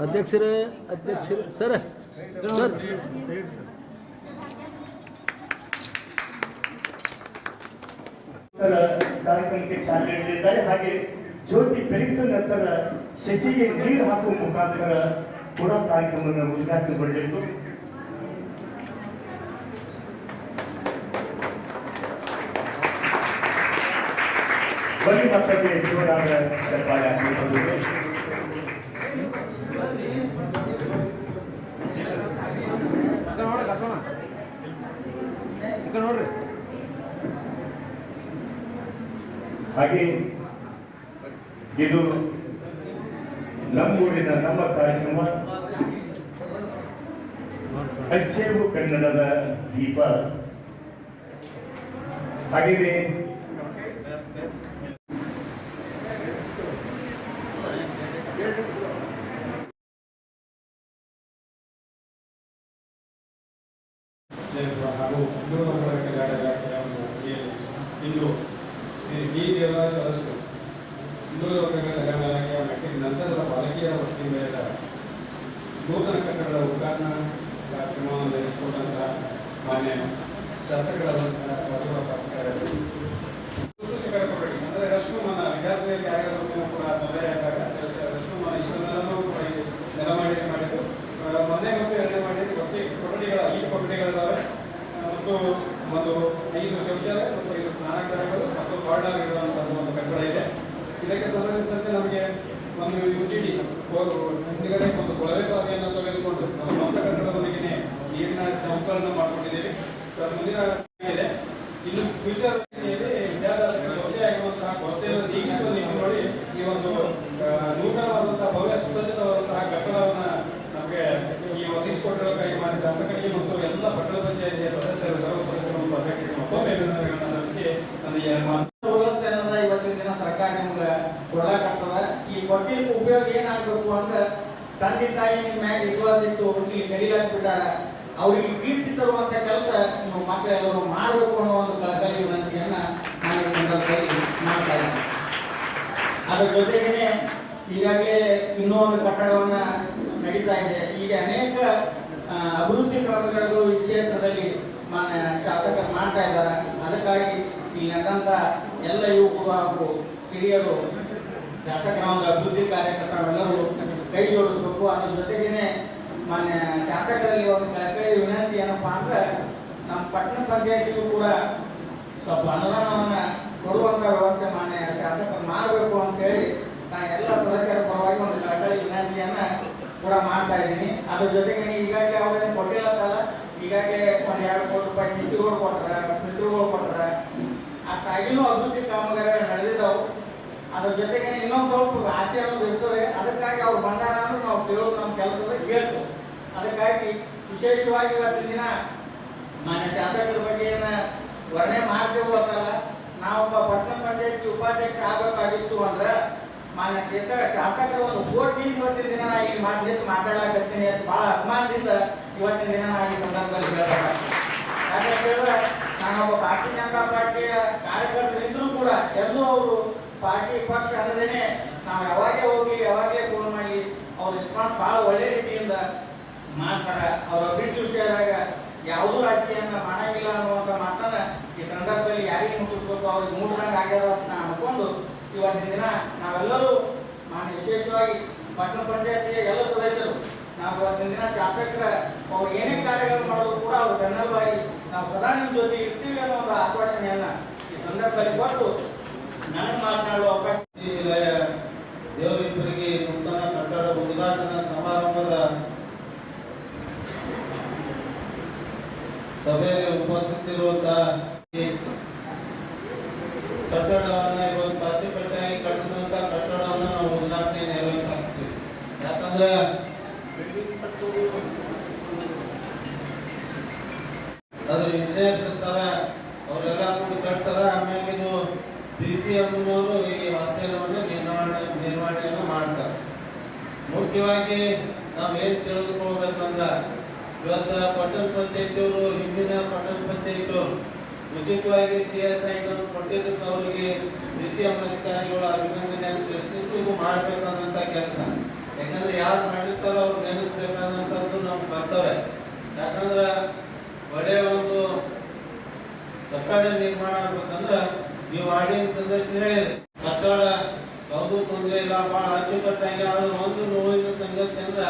ಅಧ್ಯಕ್ಷರೇ ಅಧ್ಯಕ್ಷರೇ sir sir ನಂತರ ಕಾರ್ಯಕ್ರಮಕ್ಕೆ ಚಾಲನೆ ನೀಡಿದ್ದಾರೆ ಹಾಗೆ ಜ್ಯೋತಿ ಬೆಳಗಿಸಿದ ನಂತರ ಶಶಿಗೆ ನೀರು ಹಾಕುವ ಮುಖಾಂತರ ಕೂಡ ಕಾರ್ಯಕ್ರಮವನ್ನು ಉದ್ಘಾಟನೆಗೊಳ್ಳಲಿದ್ದು ಬನ್ನಿ ಮತ್ತೊಮ್ಮೆ ಜೋರಾದ ಚಪ್ಪಾಳೆ ಹಾಕಿಕೊಳ್ಳುವುದು ನೋಡ್ರಿ. ಹಾಗೆ ಇದು ನಮ್ಮೂರಿನ ನಮ್ಮ ಕಾರ್ಯಕ್ರಮ ಅಚ್ಚೇವು ಕನ್ನಡದ ದೀಪ. ಹಾಗೆಯೇ ಹಾಗೂ ಇನ್ನೂರ ಒಂಬರ ಕಲ್ಯಾಣ ಇಲಾಖೆಯ ಒಂದು ಅಡಿಯಲ್ಲಿ ಇಂದು ಶ್ರೀ ಡಿ. ದೇವರಾಜ ಅರಸು ಇನ್ನೂರ ವರ್ಗಗಳ ಕಲ್ಯಾಣ ಇಲಾಖೆಯ ಮೆಟ್ಟಿನ ನಂತರದ ಪಾಲಿಕೆಯ ವತಿಯಿಂದ ನೂತನ ಕಟ್ಟಡದ ಉದ್ಘಾಟನಾ ಕಾರ್ಯಕ್ರಮವನ್ನು ಮಾನ್ಯ ಶಾಸಕರಾದಂತಹ ಬಸವರಾಜ ಪಾಟೀಲ್ ಶಿಕ್ಷಕರ ಕೊಠಡಿ ಅಂದರೆ ರಶ್ಮನ ವಿದ್ಯಾರ್ಥಿಗಳಿಗೆ ಯಾರಿಗೂ ಕೂಡ ತೊಂದರೆ ಆದಾಗ ರಶ್ಮನ ಇಷ್ಟೊಂದೆಲ್ಲನೂ ಕೂಡ ಇಲ್ಲಿ ನೆಲಮಾಡಿ ಮಾಡಿದ್ದು ಆ, ಮೊನ್ನೆ ಮತ್ತು ಎರಡನೇ ಮಾಡಿ ವಸತಿ ಕೊಠಡಿಗಳ ಈ ಕೊಠಡಿಗಳಿದ್ದಾವೆ ಆ, ಮತ್ತು ಒಂದು ಐದು ಶೌಚಾಲಯ ಮತ್ತು ಐದು ಸ್ನಾನಗೃಹಗಳು ಮತ್ತು ಕಾರ್ಡರ್ ಇರುವಂತಹ ಒಂದು ಕಟ್ಟಡ ಇದೆ ಇದಕ್ಕೆ ಸಂಬಂಧಿಸಿದಂತೆ ನಮಗೆ ಜಿ ಹಿಂದ್ಗಡೆ ಒಂದು ಕೊಳವೆ ಬಾವಿಯನ್ನು ತೆಗೆದುಕೊಂಡು ನಮ್ಮ ಸ್ವಂತ ಕಟ್ಟಡದೊಳಗೆ ನೀರಿನ ಸಂಕಲನ ಮಾಡ್ಕೊಂಡಿದ್ದೀವಿ. ಸರ್ ಮುಂದಿನ ಇದೆ. ಇನ್ನು ಫ್ಯೂಚರ್ ವಿದ್ಯಾರ್ಥಿಗಳ ಆಗಿರುವಂತಹ ಕೊರತೆಯನ್ನು ನೀಗಿಸುವ ನಿಟ್ಟಿನಲ್ಲಿ ಈ ಒಂದು ನೂತನವಾದಂತಹ ಭವ್ಯ ಸುಸಜ್ಜಿತವಾದಂತಹ ಕಟ್ಟಡವನ್ನ ನಮಗೆ ಈ ಒದಗಿಸಿಕೊಟ್ಟಿರೋಕ್ಕಾಗಿ ಮಾಡಿ ಶಾಸಕರಿಗೆ ಮತ್ತು ಎಲ್ಲ ಪಟ್ಟಣ ಪಂಚಾಯತಿಯ ಸದಸ್ಯರು, ಸರ್ವ ಸದಸ್ಯರು ಮತ್ತೊಮ್ಮೆ ಅಭಿನಂದನೆಗಳನ್ನು ಸಲ್ಲಿಸಿ ನನಗೆ ಮಾತು ಸವಲತ್ತು ಅನ್ನೋದ ಇವತ್ತಿನ ದಿನ ಸರ್ಕಾರ ನಿಮ್ಗೆ ಕೊಡಲಾಕತ್ತದ ಈ ಕೊಟ್ಟಿನ ಉಪಯೋಗ ಏನಾಗಬೇಕು ಅಂದ್ರೆ ತಂದೆ ತಾಯಿ ಮ್ಯಾಗ ಇಟ್ಟು ಇಲ್ಲಿ ಕರೀಲಾಕ್ ಬಿಟ್ಟಾರ ಅವ್ರಿಗೆ ಕೀರ್ತಿ ತರುವಂತ ಕೆಲಸ ನೀವು ಮಕ್ಕಳೆಲ್ಲರೂ ಮಾಡಬೇಕು ಅನ್ನೋ ಒಂದು ಕಳಕಳಿ ವಿನಂತಿಯನ್ನ ನಾನು ಈ ಸಂದರ್ಭದಲ್ಲಿ ಮಾಡ್ತಾ ಇದ್ದೀನಿ. ಅದರ ಜೊತೆಗೇನೆ ಈಗಾಗಲೇ ಇನ್ನೂ ಒಂದು ಕಟ್ಟಡವನ್ನ ನಡೀತಾ ಇದೆ. ಈಗ ಅನೇಕ ಅಭಿವೃದ್ಧಿ ಕ್ರಮಗಳು ಈ ಕ್ಷೇತ್ರದಲ್ಲಿ ಶಾಸಕ ಶಾಸಕರು ಮಾಡ್ತಾ ಇದ್ದಾರೆ. ಅದಕ್ಕಾಗಿ ಇಲ್ಲಿ ನಡೆದಂತ ಎಲ್ಲ ಯುವಕರು ಹಾಗೂ ಹಿರಿಯರು, ಶಾಸಕರ ಒಂದು ಅಭಿವೃದ್ಧಿ ಕಾರ್ಯಕರ್ತರೆಲ್ಲರೂ ಕೈ ಜೋಡಿಸ್ಬೇಕು ಅದ್ರ ಜೊತೆಗೇನೆ ಮಾನ್ಯ ಶಾಸಕರಲ್ಲಿ ಒಂದು ಕಳಕಳಿ ವಿನಂತಿ ಏನಪ್ಪಾ ಅಂದ್ರೆ ನಮ್ಮ ಪಟ್ಟಣ ಪಂಚಾಯತಿಗೂ ಕೂಡ ಸ್ವಲ್ಪ ಅನುದಾನವನ್ನ ಕೊಡುವಂತ ವ್ಯವಸ್ಥೆ ಮಾನ್ಯ ಶಾಸಕರು ಮಾಡಬೇಕು ಅಂತ ಹೇಳಿ ನಾನು ಎಲ್ಲ ಸದಸ್ಯರ ಪರವಾಗಿ ಒಂದು ಕಳಕಳಿ ವಿನಂತಿಯನ್ನ ಕೂಡ ಮಾಡ್ತಾ ಇದ್ದೀನಿ. ಅದ್ರ ಜೊತೆಗೆ ಈಗಾಗಲೇ ಅವ್ರೇನು ಕೊಟ್ಟಿಲ್ಲ ಅಂತಲ್ಲ ಈಗಾಗಲೇ ಒಂದು ಎರಡು ಕೋಟಿ ರೂಪಾಯಿ ಸಿಟಿಗಳು ಕೊಟ್ಟಾರ ಫಿಲ್ಟರ್ಗಳು ಕೊಟ್ಟಾರ ಅಷ್ಟಾಗಿನೂ ಅಭಿವೃದ್ಧಿ ಕಾಮಗಾರಿಗಳು ಅದ್ರ ಜೊತೆಗೆ ಇನ್ನೊಂದು ಸ್ವಲ್ಪ ಆಸೆ ಅನ್ನೋದು ಇರ್ತದೆ. ಅದಕ್ಕಾಗಿ ಅವ್ರು ಅಂದ್ರೆ ನಾವು ಕೇಳೋದು ನಮ್ಮ ಕೆಲಸದ ಕೇಳ್ತೇವೆ ಅದಕ್ಕಾಗಿ ವಿಶೇಷವಾಗಿ ಇವತ್ತಿನ ದಿನ ಮಾನ್ಯ ಶಾಸಕರ ಬಗ್ಗೆ ಏನ ವರ್ಣೆ ಮಾಡ್ತೇವೆ ಅಂತಲ್ಲ ನಾವೊಬ್ಬ ಪಟ್ಟಣ ಪಂಚಾಯತಿ ಉಪಾಧ್ಯಕ್ಷ ಆಗಬೇಕಾಗಿತ್ತು ಅಂದ್ರೆ ಮಾನ್ಯ ಶಾಸಕ ಶಾಸಕರ ಒಂದು ಕೋಟಿಯಿಂದ ಇವತ್ತಿನ ದಿನ ನಾ ಇಲ್ಲಿ ಮಾತಾಡಿ ಮಾತಾಡಕತ್ತೀನಿ ಅಂತ ಬಹಳ ಅಭಿಮಾನದಿಂದ ಇವತ್ತಿನ ದಿನ ನಾ ಈ ಸಂದರ್ಭದಲ್ಲಿ ಹೇಳ್ತಾರೆ ಯಾಕಂತ ಹೇಳಿದ್ರೆ ನಾನೊಬ್ಬ ಭಾರತೀಯ ಜನತಾ ಪಾರ್ಟಿಯ ಕಾರ್ಯಕರ್ತರಿದ್ರು ಕೂಡ ಎಲ್ಲೂ ಅವರು ಪಾರ್ಟಿ ಪಕ್ಷ ಅನ್ನದೇನೆ ನಾವು ಯಾವಾಗೇ ಹೋಗ್ಲಿ, ಯಾವಾಗೇ ಫೋನ್ ಮಾಡಿ, ಅವ್ರ ರೆಸ್ಪಾನ್ಸ್ ಬಹಳ ಒಳ್ಳೆ ರೀತಿಯಿಂದ ಮಾಡ್ತಾರೆ. ಅವ್ರ ಅಭಿವೃದ್ಧಿ ವಿಷಯದಾಗ ಯಾವುದೂ ರಾಜಕೀಯನ ಮಾಡಂಗಿಲ್ಲ ಅನ್ನುವಂಥ ಮಾತನ್ನ ಈ ಸಂದರ್ಭದಲ್ಲಿ ಯಾರಿಗೆ ಮುಟ್ಟಿಸ್ಬೇಕು, ಅವ್ರಿಗೆ ಮುಟ್ದಂಗೆ ಆಗ್ಯದ ಅಂತ ನಾನು ಅನ್ಕೊಂಡು ಇವತ್ತಿನ ದಿನ ನಾವೆಲ್ಲರೂ ನಾನು ವಿಶೇಷವಾಗಿ ಪಟ್ಟಣ ಪಂಚಾಯತಿಯ ಎಲ್ಲ ಸದಸ್ಯರು, ನಾವು ಇವತ್ತಿನ ದಿನ ಶಾಸಕರ ಅವ್ರು ಏನೇ ಕಾರ್ಯಗಳು ಮಾಡೋದು ಕೂಡ ಅವ್ರ ಬೆನ್ನಲವಾಗಿ ನಾವು ನಿಮ್ಮ ಜೊತೆ ಇರ್ತೀವಿ ಅನ್ನೋ ಒಂದು ಆಶ್ವಾಸನೆಯನ್ನ ಈ ಸಂದರ್ಭದಲ್ಲಿ ಕೊಟ್ಟು ನನಗೆ ಮಾತನಾಡುವ ನಿಲಯ ದೇವರಿಬ್ಬರಿಗೆ ನೂತನ ಕಟ್ಟಡ, ಉದ್ಘಾಟನಾ ಸಮಾರಂಭದ ಸಭೆಯಲ್ಲಿ ಉಪಸ್ಥಿತಿರುವಂತಹ ಕಟ್ಟಡವನ್ನು ಇವತ್ತು ಅಚ್ಚುಕಟ್ಟಾಗಿ ಕಟ್ಟಿದಂತ ಕಟ್ಟಡವನ್ನು ನಾವು ಉದ್ಘಾಟನೆ ನೆರವೇರಿಸ್ತೀವಿ ಯಾಕಂದ್ರೆ ಅದ್ರ ಇಂಜಿನಿಯರ್ಸ್ ಇರ್ತಾರ, ಅವರೆಲ್ಲ ಕೂಡಿ ಆಮೇಲೆ ಇದು ಬಿ ಸಿ ಈ ಹಾಸ್ಟೆಲ್ ನಿರ್ವಹಣೆ ನಿರ್ವಹಣೆಯನ್ನು ಮಾಡ್ತಾರೆ. ಮುಖ್ಯವಾಗಿ ನಾವು ಏನು ತಿಳಿದುಕೊಳ್ಬೇಕಂದ್ರೆ ಇವತ್ತು ಪಟ್ಟಣ ಪಂಚಾಯತಿಯವರು, ಹಿಂದಿನ ಪಟ್ಟಣ ಪಂಚಾಯತಿಯವರು ಉಚಿತವಾಗಿ ಸಿ ಎಸ್ ಐಗಳನ್ನು ಕೊಟ್ಟಿದ್ದಕ್ಕೆ ಅವರಿಗೆ ಡಿ ಸಿ ಎಂ ಅಧಿಕಾರಿಗಳು ಅಭಿನಂದನೆ ಸಲ್ಲಿಸಿದ್ದು ಇದು ಮಾಡಬೇಕಾದಂಥ ಕೆಲಸ. ಯಾಕಂದ್ರೆ ಯಾರು ಮಾಡಿರ್ತಾರೋ ಅವ್ರು ನೆನೆಸ್ಬೇಕಾದಂಥದ್ದು ನಮ್ಮ ಕರ್ತವ್ಯ. ಯಾಕಂದ್ರೆ ಒಳ್ಳೆಯ ಒಂದು ಕಟ್ಟಡ ನಿರ್ಮಾಣ ಆಗ್ಬೇಕಂದ್ರ ಈ ವಾರ್ಡಿನ ಸಂದೇಶ ಹೇಳಿದ್ರು ಕಟ್ಟಡ ಯಾವುದು ತೊಂದರೆ ಇಲ್ಲ ಬಹಳ ಅಚ್ಚುಕಟ್ಟಾಗಿ ಆದ್ರೆ ಒಂದು ನೋವಿನ ಸಂಗತಿ ಅಂದ್ರ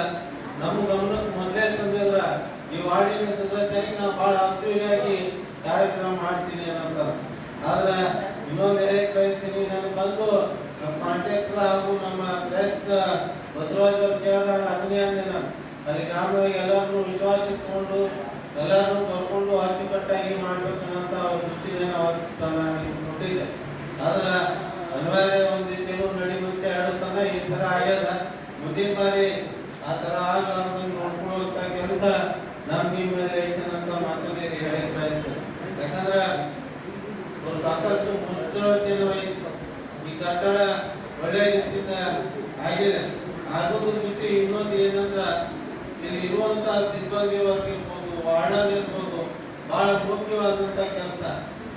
ನಮ್ಮ ಗಮನಕ್ಕೆ ಮೊದಲೇ ತಂದಿದ್ರ ಈ ವಾರ್ಡಿನ ಸದಸ್ಯರಾಗಿ ನಾವು ಬಹಳ ಅಚ್ಚುಗಾಗಿ ಕಾರ್ಯಕ್ರಮ ಮಾಡ್ತೀನಿ ಅನ್ನಂತ ಆದ್ರೆ ಇನ್ನೊಂದು ಏನೇ ಕಳಿಸ್ತೀನಿ, ನಾನು ಬಂದು ಕಾಂಟ್ಯಾಕ್ಟರ್ ಹಾಗೂ ನಮ್ಮ ಬೆಸ್ಟ್ ಬಸವರಾಜ್ ಅವ್ರು ಕೇಳಿದಾಗ ಅದನ್ನೇ ಅಂದೆ ನಾನು ಅಲ್ಲಿ ಗ್ರಾಮದಾಗ ಎಲ್ಲರನ್ನು ವಿಶ್ವಾಸ ಇಟ್ಕೊಂಡು ಎಲ್ಲರನ್ನು ಕರ್ಕೊಂಡು ಅಚ್ಚುಕಟ್ಟಾಗಿ ಮಾಡ್ಬೇಕನ್ನಂತ ಅವ್ರ ಸೂಚನೆ ನಾನು ಆದ್ರೆ ಅನಿವಾರ್ಯ ಒಂದು ರೀತಿಯಲ್ಲೂ ನಡಿ ಆಡುತ್ತಾನೆ, ಈ ತರ ಆಗ್ಯದ. ಮುಂದಿನ ಬಾರಿ ಆ ತರ ಆಗಲಾರ್ದಂಗೆ ನೋಡ್ಕೊಳ್ಳುವಂತ ಕೆಲಸ ನಮ್ ನಿಮ್ಮ ಮೇಲೆ ಐತನಂತ ಮಾತನ್ನೇ ಹೇಳಕ್ ಯಾಕಂದ್ರೆ ಒಂದು ಸಾಕಷ್ಟು ಮುಚ್ಚಳತೆಯನ್ನು ವಹಿಸ್ತು ಈ ಕಟ್ಟಡ ಒಳ್ಳೆಯ ರೀತಿಯಿಂದ ಆಗಿದೆ. ಆಗೋದ್ರ ಜೊತೆ ಇನ್ನೊಂದು ಏನಂದ್ರ, ಇಲ್ಲಿ ಇರುವಂತ ಸಿಬ್ಬಂದಿ ವರ್ಗ ಇರ್ಬೋದು, ವಾರ್ಡನ್ ಇರ್ಬೋದು, ಬಹಳ ಮುಖ್ಯವಾದಂತ ಕೆಲಸ.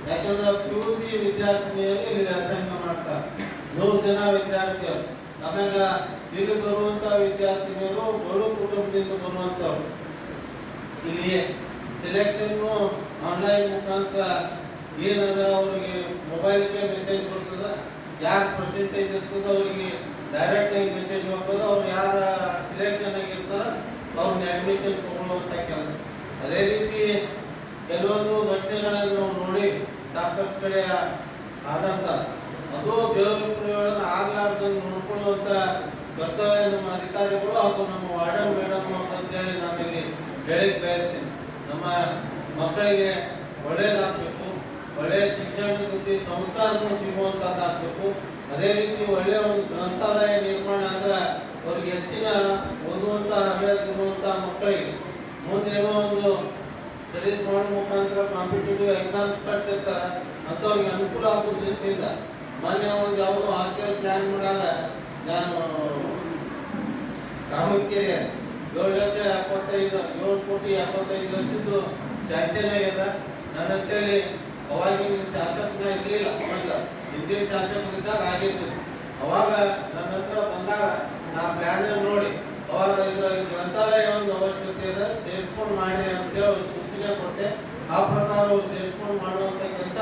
ಯಾಕಂದ್ರೆ ಪಿ ಯು ಸಿ ವಿದ್ಯಾರ್ಥಿನಿಯರು ಇಲ್ಲಿ ವ್ಯಾಸಂಗ ಮಾಡ್ತಾರೆ. ನೂರು ಜನ ವಿದ್ಯಾರ್ಥಿಯರು. ಆಮ್ಯಾಗ ಇಲ್ಲಿ ಬರುವಂತ ವಿದ್ಯಾರ್ಥಿನಿಯರು ಬಡ ಕುಟುಂಬದಿಂದ ಬರುವಂತವ್ರು ಇಲ್ಲಿ ಸೆಲೆಕ್ಷನ್ ಆನ್ಲೈನ್ ಮುಖಾಂತರ ಏನದ ಅವರಿಗೆ ಮೊಬೈಲ್ಗೆ ಮೆಸೇಜ್ ಬರ್ತದ, ಯಾರು ಪರ್ಸೆಂಟೇಜ್ ಇರ್ತದ, ಅವರಿಗೆ ಡೈರೆಕ್ಟ್ ಆಗಿ ಮೆಸೇಜ್ ಹೋಗ್ತದ ಅವ್ರು ಯಾರ ಸೆಲೆಕ್ಷನ್ ಆಗಿರ್ತಾರ ಅವ್ರನ್ನ ಅಡ್ಮಿಷನ್ ತಗೊಳ್ಳುವಂತ ಕೆಲಸ. ಅದೇ ರೀತಿ ಕೆಲವೊಂದು ಘಟನೆಗಳನ್ನು ನೋಡಿ ಸಾಕಷ್ಟು ಕಡೆ ಆದಂತ ಅದು ದೇವರ ಪ್ರಯೋಗ ಆಗ್ಲಾರ್ದಂಗೆ ನೋಡ್ಕೊಳ್ಳುವಂತ ಕರ್ತವ್ಯ ನಮ್ಮ ಅಧಿಕಾರಿಗಳು ಹಾಗೂ ನಮ್ಮ ವಾರ್ಡನ್ ಮೇಡಮ್ ಅಂತೇಳಿ ನಾವಿಲ್ಲಿ ಹೇಳಕ್ ಬಯಸ್ತೀನಿ. ನಮ್ಮ ಮಕ್ಕಳಿಗೆ ಒಳ್ಳೇದಾಗಬೇಕು ಒಳ್ಳೆಯ ಶಿಕ್ಷಣ ಜೊತೆ ಸಂಸ್ಕಾರಗಳು ಸಿಗುವಂಥದ್ದಾಗಬೇಕು ಅದೇ ರೀತಿ ಒಳ್ಳೆಯ ಒಂದು ಗ್ರಂಥಾಲಯ ನಿರ್ಮಾಣ ಆದ್ರೆ ಅವ್ರಿಗೆ ಹೆಚ್ಚಿನ ಓದುವಂಥ ಹವ್ಯಾಸ ಇರುವಂಥ ಮಕ್ಕಳಿಗೆ ಮುಂದಿರುವ ಒಂದು ಸ್ಟಡೀಸ್ ಬಾಂಡ್ ಮುಖಾಂತರ ಕಾಂಪಿಟೇಟಿವ್ ಎಕ್ಸಾಮ್ಸ್ ಕಟ್ತಿರ್ತಾರೆ ಅಂಥವ್ರಿಗೆ ಅನುಕೂಲ ಆಗೋ ದೃಷ್ಟಿಯಿಂದ ಮೊನ್ನೆ ಒಂದು ಯಾವುದೋ ಹಾಸ್ಟೆಲ್ ಪ್ಲಾನ್ ಮಾಡಾಗ ನಾನು ಕಾಮಕ್ಕೇರಿ ಏಳು ಲಕ್ಷ ಎಪ್ಪತ್ತೈದು, ಏಳು ಕೋಟಿ ಎಪ್ಪತ್ತೈದು ಲಕ್ಷದ್ದು ಸ್ಯಾಂಕ್ಷನ್ ಆಗ್ಯದ. ನನ್ನ ಅಂತೇಳಿ ಅವಾಗಿನ ಶಾಸಕ ಇರಲಿಲ್ಲ ಹಿಂದಿನ ಶಾಸಕರಿದ್ದಾಗ ಆಗಿದ್ದು ಅವಾಗ ನನ್ನ ಹತ್ರ ಬಂದಾಗ ನಾ ಪ್ಲಾನ್ ನೋಡಿ, ಅವಾಗ ಇದರಲ್ಲಿ ಗ್ರಂಥಾಲಯ ಒಂದು ಅವಶ್ಯಕತೆ ಇದೆ, ಸೇರಿಸ್ಕೊಂಡು ಮಾಡಿ ಅಂತೇಳಿ ಅವ್ರಿಗೆ ಸೂಚನೆ ಕೊಟ್ಟೆ. ಆ ಪ್ರಕಾರ ಸೇರಿಸ್ಕೊಂಡು ಮಾಡುವಂತ ಕೆಲಸ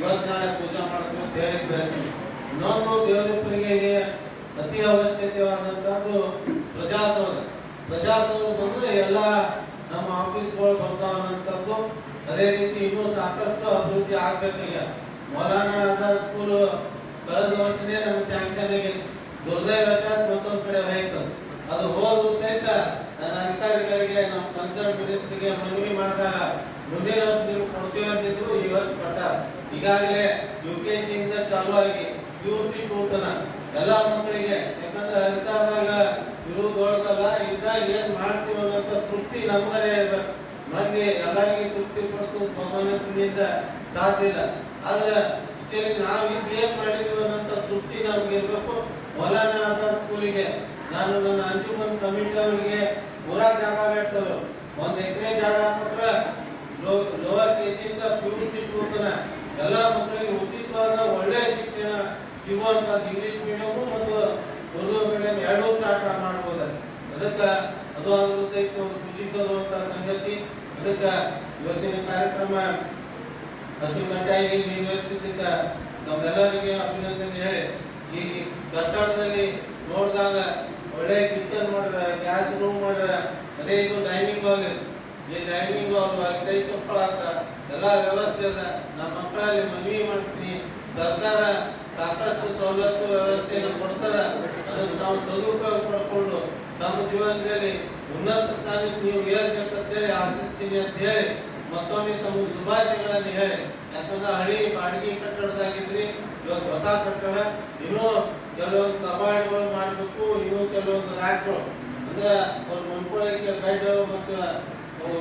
ಇವತ್ತು ನಾಳೆ ಪೂಜೆ ಮಾಡಬೇಕು ದೇವರಿಗೆ ಬಯಸ್ತೀನಿ. ಇನ್ನೊಂದು ದೇವರಿಗೆ ಅತಿ ಅವಶ್ಯಕತೆವಾದಂಥದ್ದು ಪ್ರಜಾಸೌಧ ಪ್ರಜಾಸೌಧ ಬಂದ್ರೆ ಎಲ್ಲ ನಮ್ಮ ಆಫೀಸ್ಗಳು ಬರ್ತಾವ ಅನ್ನೋಂಥದ್ದು ಅದೇ ರೀತಿ ಇನ್ನೂ ಸಾಕಷ್ಟು ಅಭಿವೃದ್ಧಿ ಆಗ್ಬೇಕೀಗ ಮೌಲಾನಾ ಆಜಾದ್ ಸ್ಕೂಲ್ ಕಳೆದ ವರ್ಷನೇ ನಮ್ಗೆ ಸ್ಯಾಂಕ್ಷನ್ ಆಗಿದೆ ದುರ್ದೈವಶಾತ್ ಮತ್ತೊಂದು ಕಡೆ ಹೋಯ್ತು. ಅದು ಹೋದ ಸಹಿತ ಅಧಿಕಾರಿಗಳಿಗೆ ನಮ್ಮ ಕನ್ಸರ್ನ್ ಮಿನಿಸ್ಟರ್ಗೆ ಮನವಿ ಮಾಡಿದಾಗ ಮುಂದಿನ ವರ್ಷ ನೀವು ಕೊಡ್ತೀವಿ ಅಂತಿದ್ರು ಈ ವರ್ಷ ಕೊಟ್ಟ. ಈಗಾಗಲೇ ಯು ಕೆ ಜಿಯಿಂದ ಚಾಲು ಆಗಿ ಯು ಸಿ ಟೂತನ ಎಲ್ಲ ಮಕ್ಕಳಿಗೆ, ಯಾಕಂದ್ರೆ ಅಧಿಕಾರದಾಗ ದೊಡ್ಡದಲ್ಲ ಇದ್ದಾಗ ಏನ್ ಮಾಡ್ತೀವಿ ಅನ್ನೋ ತೃಪ್ತಿ ನಮ್ಮದೇ ಇರ್ಬೇಕು. ಮಂದಿ ಎಲ್ಲರಿಗೆ ತೃಪ್ತಿ ಪಡಿಸೋದು ಬಹುಮಾನದಿಂದ ಸಾಧ್ಯ ಇಲ್ಲ. ಆದ್ರೆ ಆಕ್ಚುಲಿ ನಾವು ಇದು ಏನ್ ಮಾಡಿದೀವಿ ಅನ್ನೋ ತೃಪ್ತಿ ನಮ್ಗೆ ಇರ್ಬೇಕು. ಹೊಲನ ಆಜಾದ್ ಸ್ಕೂಲಿಗೆ. ನಾನು ನನ್ನ ಅಂಜುಮನ್ ಕಮಿಟಿ ಅವರಿಗೆ ಪೂರಾ ಜಾಗ ಬೇಡ್ತಾರೆ ಒಂದ್ ಎಕರೆ ಜಾಗ ಕೊಟ್ರ ಲೋವರ್ ಕೆಜಿಯಿಂದ ಪಿ ಯು ಸಿ ಎಲ್ಲ ಮಕ್ಕಳಿಗೆ ಉಚಿತವಾದ ಒಳ್ಳೆಯ ಶಿಕ್ಷಣ ಸಿಗುವಂತ ಇಂಗ್ಲಿಷ್ ಮೀಡಿಯಮು ಮತ್ತು ಉರ್ದು ಮೀಡಿಯಂ ಎರಡೂ ಸ್ಟಾರ್ಟ್ ಮಾಡ್ಬೋದು ಅದಕ್ಕೆ ಅದು ಒಂದು ಖುಷಿ ತರುವಂತ ಸಂಗತಿ. ಅದಕ್ಕೆ ಇವತ್ತಿನ ಕಾರ್ಯಕ್ರಮ ಅಚ್ಚುಕಟ್ಟಾಗಿ ನಿರ್ವಹಿಸಿದ್ದಕ್ಕ ನಮ್ಮೆಲ್ಲರಿಗೆ ಅಭಿನಂದನೆ ಹೇಳಿ ಈ ಕಟ್ಟಡದಲ್ಲಿ ನೋಡಿದಾಗ ಒಳ್ಳೆ ಕಿಚನ್ ಮಾಡ್ರ ಗ್ಯಾಸ್ ರೂಮ್ ಮಾಡ್ರ, ಅದೇ ಇದು ಡೈನಿಂಗ್ ಹಾಲ್ ಇದೆ. ಈ ಡೈನಿಂಗ್ ಹಾಲ್ ಅಲ್ಲಿ ಕೈ ಎಲ್ಲ ವ್ಯವಸ್ಥೆ ಅದ. ನಮ್ಮ ಮಕ್ಕಳಲ್ಲಿ ಮನವಿ ಮಾಡ್ತೀನಿ ಸರ್ಕಾರ ಸಾಕಷ್ಟು ಸವಲತ್ತು ವ್ಯವಸ್ಥೆಯನ್ನು ಕೊಡ್ತದ. ಅದನ್ನು ನಾವು ಸದುಪಯೋಗ ಪಡ್ಕೊಂಡು ನಮ್ಮ ಜೀವನದಲ್ಲಿ ಉನ್ನತ ಸ್ಥಾನಕ್ಕೆ ನೀವು ಏರ್ಬೇಕಂತೇಳಿ ಆಶಿಸ್ತೀನಿ ಅಂತ ಹೇಳಿ, ಮತ್ತೊಮ್ಮೆ ತಮ್ಮ ಶುಭಾಶಯಗಳನ್ನು ಹೇಳಿ. ಯಾಕಂದ್ರೆ ಹಳಿ, ಬಾಡಿಗೆ ಕಟ್ಟಡದಾಗಿದ್ರಿ, ಇವತ್ತು ಹೊಸ ಕಟ್ಟಡ, ಇನ್ನೂ ಕೆಲವೊಂದು ಕಬಾಡಿಗಳು ಮಾಡಬೇಕು ಕೆಲವೊಂದು ರ್ಯಾಕ್ಗಳು ಅಂದ್ರೆ ಅವ್ರು ಬೆಡ್ ಮತ್ತು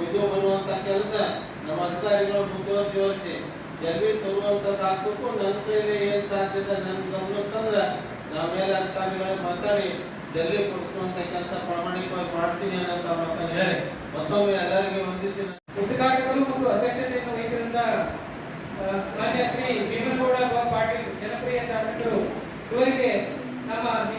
ಇದು ಬರುವಂತ ಕೆಲಸ ನಮ್ಮ ಅಧಿಕಾರಿಗಳು ಮುತುವರ್ಜಿ ಯೋಚಿಸಿ ಜಲ್ದಿ ತರುವಂತದ್ದು ಆಗ್ಬೇಕು. ನನ್ನ ಕೈಲಿ ಏನು ಸಾಧ್ಯತೆ ಗಮನಕ್ಕಂದ್ರೆ ನಾವು ಮೇಲೆ ಮಾತಾಡಿ ಜಲ್ದಿ ಕೊಡಿಸುವಂತ ಕೆಲಸ ಪ್ರಾಮಾಣಿಕವಾಗಿ ಮಾಡ್ತೀನಿ ಅನ್ನೋಂತ ಮಾತನ್ನು ಹೇಳಿ. ಮತ್ತೊಮ್ಮೆ ಎಲ್ಲರಿಗೂ ವಂದಿಸಿ. ಉದ್ಘಾಟಕರು ಮತ್ತು ಅಧ್ಯಕ್ಷತೆಯನ್ನು ವಹಿಸಿದಂತ ರಾಜ್ಯ ಶ್ರೀ 对不对？那么。